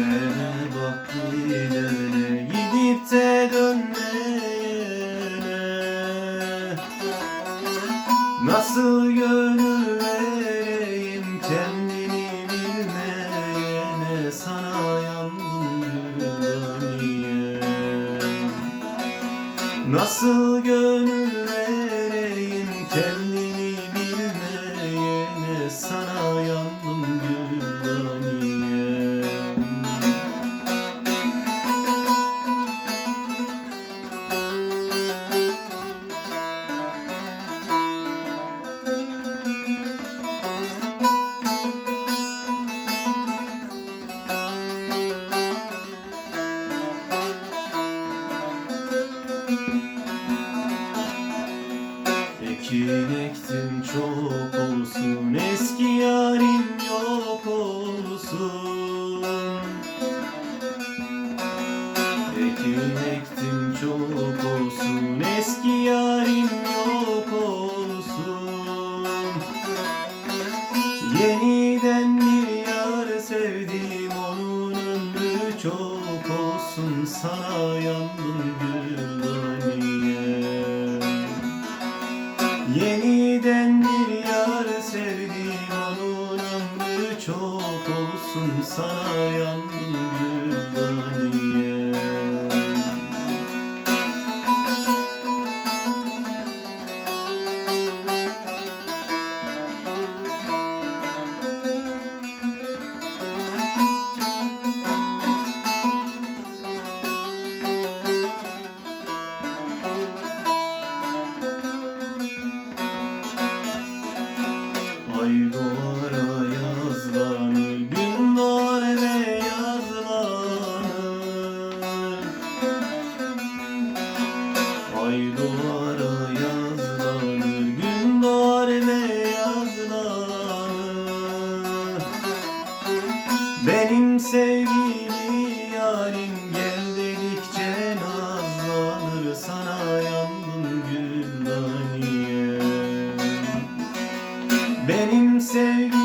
Gidene bak gidene Gidip de dönmeyene Nasıl gönül vereyim kendini bilmeyene Sana yandım gülaniye Nasıl gönül vereyim kendini bilmeyene Sana yandım gülaniye Ekin ektim çok olsun Eski yarim yok olsun. Ekin ektim çok olsun Eski yarim yok olsun. Yeniden bir yar sevdim Onun ömrü çok olsun. Sana yandım gülaniye çok olsun sana yandım güldaniye Benim sevgili yarim gel dedikçe nazlanır sana yandım güldaniye Benim sevgili